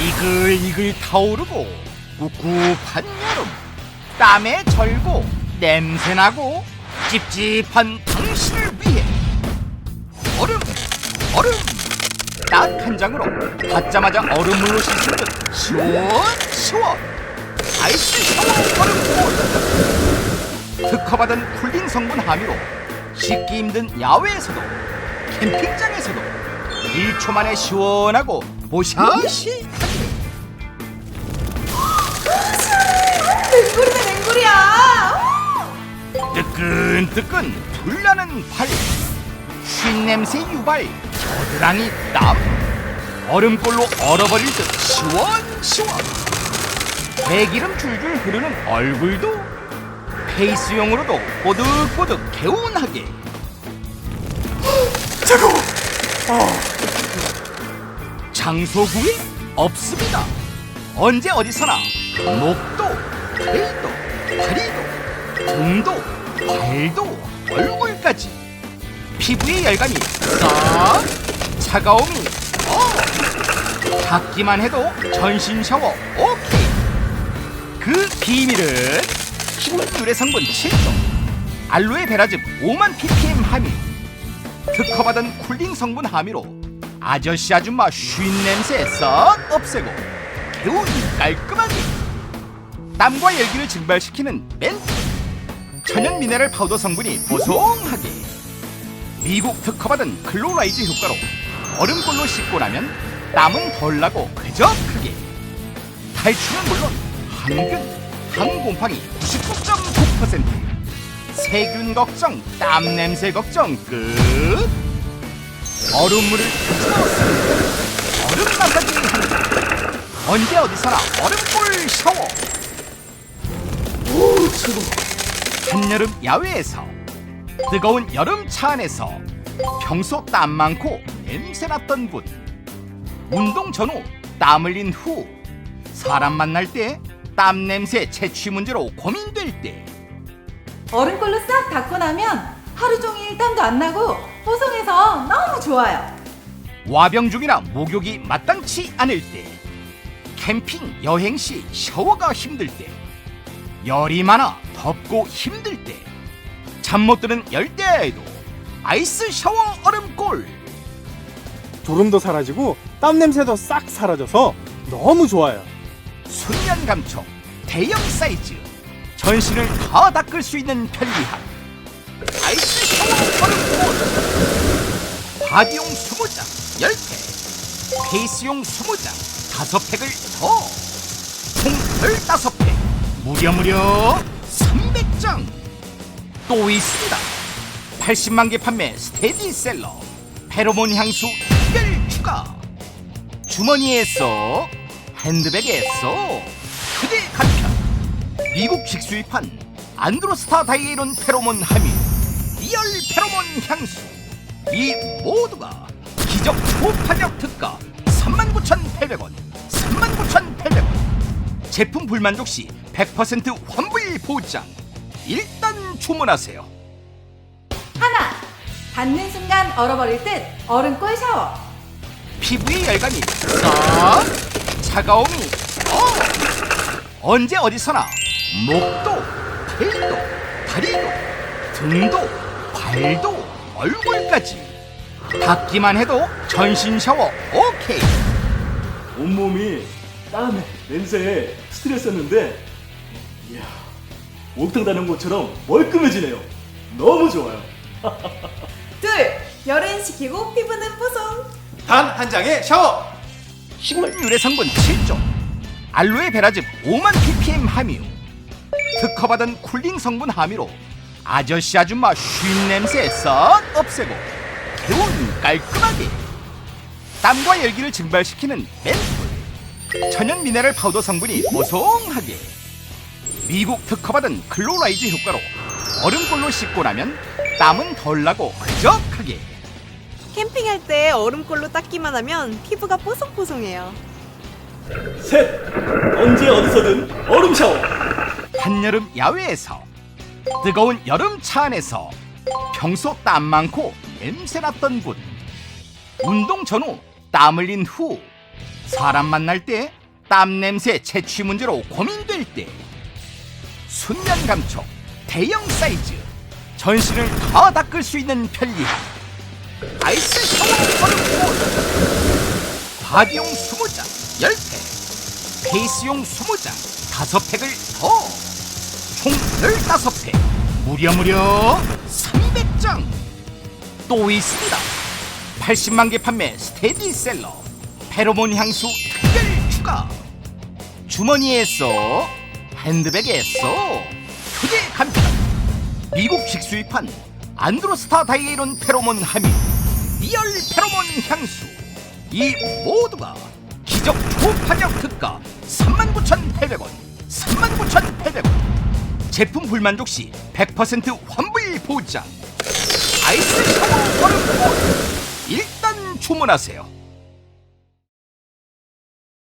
이글이글 타오르고 꿉꿉한 여름 땀에 절고 냄새나고 찝찝한 당신을 위해 얼음 얼음. 딱 한 장으로 받자마자 얼음물로 씻은 듯 시원시원. 아이스 샤워 얼음물 특허받은 쿨링 성분 함유로 씻기 힘든 야외에서도 캠핑장에서도 1초 만에 시원하고 보샤시 냉구리네 냉구리야. 뜨끈뜨끈 불나는 발. 쉰냄새 유발 겨드랑이 땀. 얼음골로 얼어버릴 듯 시원시원. 배기름 줄줄 흐르는 얼굴도 페이스용으로도 뽀득뽀득 개운하게 장소 구애 없습니다. 언제 어디서나 목도 팔도 다리도 등도 발도 얼굴까지 피부의 열감이 싹 차가움이 어 닿기만 해도 전신 샤워 오케이. 그 비밀은 유래 성분 7종 알로에 베라즙 5만 ppm 함유 특허받은 쿨링 성분 함유로 아저씨 아줌마 쉰 냄새 싹 없애고 개운히 깔끔하게 땀과 열기를 증발시키는 멘트. 천연 미네랄 파우더 성분이 보송하게 미국 특허받은 클로라이즈 효과로 얼음골로 씻고 나면 땀은 덜 나고 쾌적하게. 탈출은 물론 항균, 항곰팡이 99.9% 세균 걱정, 땀 냄새 걱정 끝 얼음물을 넣었습니다 얼음 마사지 한다 언제 어디서나 얼음골 샤워. 한여름 야외에서 뜨거운 여름 차 안에서 평소 땀 많고 냄새 났던 곳. 운동 전후 땀 흘린 후 사람 만날 때 땀 냄새 채취 문제로 고민될 때. 얼음골로 싹 닦고 나면 하루 종일 땀도 안 나고 뽀송해서 너무 좋아요. 와병 중이나 목욕이 마땅치 않을 때 캠핑 여행 시 샤워가 힘들 때 열이 많아 덥고 힘들 때 잠 못 드는 열대야에도 아이스 샤워 얼음골 주름도 사라지고 땀 냄새도 싹 사라져서 너무 좋아요. 순간 감촉 대형 사이즈 전신을 다 닦을 수 있는 편리함 아이스 샤워 얼음골 바디용 20장 10팩 페이스용 20장 5팩을 더총 15팩 무려 무려 300장. 또 있습니다. 80만 개 판매 스테디셀러 페로몬 향수 특별 추가. 주머니에 써 핸드백에 써 그대 간편 미국식 수입한 안드로스타 다이에론 페로몬 함유 리얼 페로몬 향수 이 모두가 기적 초파격 특가 39,800원 39,800원 제품 불만족 시 100% 환불 보장 일단 주문하세요 하나. 닿는 순간 얼어버릴 듯 얼음골 샤워. 피부의 열감이 싹 차가움이 어 언제 어디서나 목도 팔도 다리도 등도 발도 얼굴까지 닿기만 해도 전신 샤워 오케이 온몸이 땀에 냄새에 스트레스였는데 이야 목탕 다는 것처럼 멀끔해지네요 너무 좋아요 둘. 열은 식히고 피부는 뽀송. 단 한 장의 샤워. 식물 유래 성분 7종 알로에 베라즙 5만 ppm 함유 특허받은 쿨링 성분 함유로 아저씨 아줌마 쉰 냄새 싹 없애고 개운 깔끔하게 땀과 열기를 증발시키는 멘톨. 천연 미네랄 파우더 성분이 보송하게 미국 특허받은 클로라이즈 효과로 얼음골로 씻고 나면 땀은 덜 나고 쾌적하게. 캠핑할 때 얼음골로 닦기만 하면 피부가 뽀송뽀송해요. 셋! 언제 어디서든 얼음 샤워! 한여름 야외에서 뜨거운 여름 차 안에서 평소 땀 많고 냄새 났던 곳. 운동 전후 땀 흘린 후 사람 만날 때 땀 냄새 채취 문제로 고민될 때. 순면 감촉 대형 사이즈. 전신을 다 닦을 수 있는 편리함 아이스 샤워 얼음 모드 바디용 20장 10팩. 페이스용 20장 5팩을 더 총 15팩 무려 무려 300장. 또 있습니다. 80만 개 판매 스테디셀러 페로몬 향수 특별 추가. 주머니에 써 핸드백에 써 휴대 간편 미국식 수입한 안드로스타 다이에론 페로몬 함유 리얼 페로몬 향수. 이 모두가 기적 초판역 특가 39,800원 39,800원 제품 불만족 시 100% 환불 보장. 아이스 샤워 얼음 일단 주문하세요